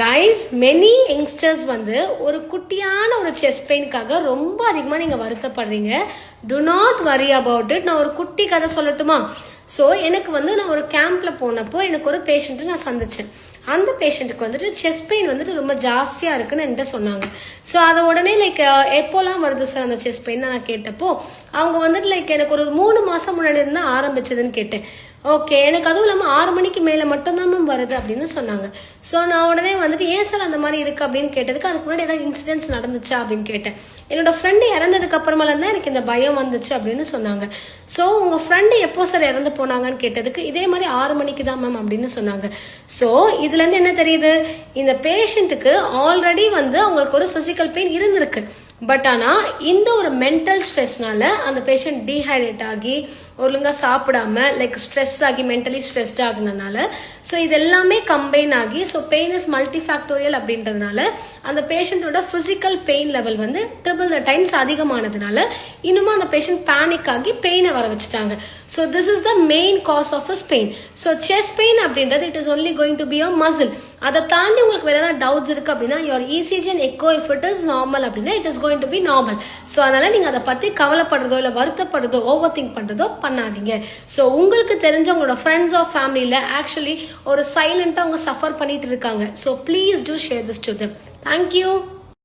Guys many youngsters வந்து ஒரு குட்டியான ஒரு செஸ்ட் பெயினுக்காக ரொம்ப அதிகமாக நீங்கள் வருத்தப்படுறீங்க. Do not worry about it நான் ஒரு குட்டி கதை சொல்லட்டுமா? ஸோ எனக்கு வந்து நான் ஒரு கேம்பில் போனப்போ எனக்கு ஒரு பேஷண்ட்டு நான் சந்திச்சேன். அந்த பேஷண்ட்டுக்கு வந்துட்டு செஸ்ட் பெயின் வந்துட்டு ரொம்ப ஜாஸ்தியாக இருக்குன்னு என்கிட்ட சொன்னாங்க. ஸோ அதை உடனே லைக் எப்போல்லாம் வருது சார் அந்த செஸ்ட் பெயின் நான் கேட்டப்போ அவங்க வந்துட்டு லைக் எனக்கு ஒரு மூணு மாதம் முன்னாடி இருந்தால் ஆரம்பிச்சதுன்னு கேட்டேன். ஓகே எனக்கு அதுவும் இல்லாமல் ஆறு மணிக்கு மேலே மட்டும்தான் மேம் வருது அப்படின்னு சொன்னாங்க. ஸோ நான் உடனே வந்துட்டு ஏன் சார் அந்த மாதிரி இருக்குது அப்படின்னு கேட்டதுக்கு அதுக்கு முன்னாடி ஏதாவது இன்சிடென்ட்ஸ் நடந்துச்சா அப்படின்னு கேட்டேன். என்னோட ஃப்ரெண்டு இறந்ததுக்கு அப்புறமா தான் எனக்கு இந்த பயம் வந்துச்சு அப்படின்னு சொன்னாங்க. ஸோ உங்கள் ஃப்ரெண்டு எப்போ சார் இறந்து போனாங்கன்னு கேட்டதுக்கு இதே மாதிரி ஆறு மணிக்கு தான் மேம் அப்படின்னு சொன்னாங்க. ஸோ இதுலேருந்து என்ன தெரியுது? இந்த பேஷண்ட்டுக்கு ஆல்ரெடி வந்து அவங்களுக்கு ஒரு ஃபிசிக்கல் பெயின் இருந்திருக்கு. பட் ஆனால் இந்த ஒரு மென்டல் ஸ்ட்ரெஸ்னால அந்த பேஷண்ட் டீஹைட்ரேட் ஆகி ஒழுங்காக சாப்பிடாம லைக் ஸ்ட்ரெஸ் ஆகி மென்டலி ஸ்ட்ரெஸ்ட் ஆகுனனால ஸோ இது எல்லாமே கம்பைன் ஆகி so pain is multi factorial அப்படின்றதுனால அந்த பேஷண்ட்டோட ஃபிசிக்கல் பெயின் லெவல் வந்து ட்ரிபிள் த டைம்ஸ் அதிகமானதுனால இன்னுமும் அந்த பேஷண்ட் பேனிக் ஆகி பெயினை வர வச்சுட்டாங்க. So this is the main cause of us pain so chest pain அப்படின்றது it is only going to be a muscle அதை தாண்டி உங்களுக்கு வேற ஏதாவது டவுட்ஸ் இருக்கு அப்படின்னா your ECG and echo if it is normal அப்படின்னா it is going to be normal so அதனால நீங்கள் அதை பற்றி கவலைப்படுறதோ இல்லை வருத்தப்படுறதோ ஓவர் திங்க் பண்ணுறதோ பண்ணாதீங்க. ஸோ உங்களுக்கு தெரிஞ்ச உங்களோட ஃப்ரெண்ட்ஸ் ஆஃப் ஃபேமிலியில் ஆக்சுவலி ஒரு சைலண்டாக அவங்க சஃபர் பண்ணிட்டு இருக்காங்க. So please do share this to them thank you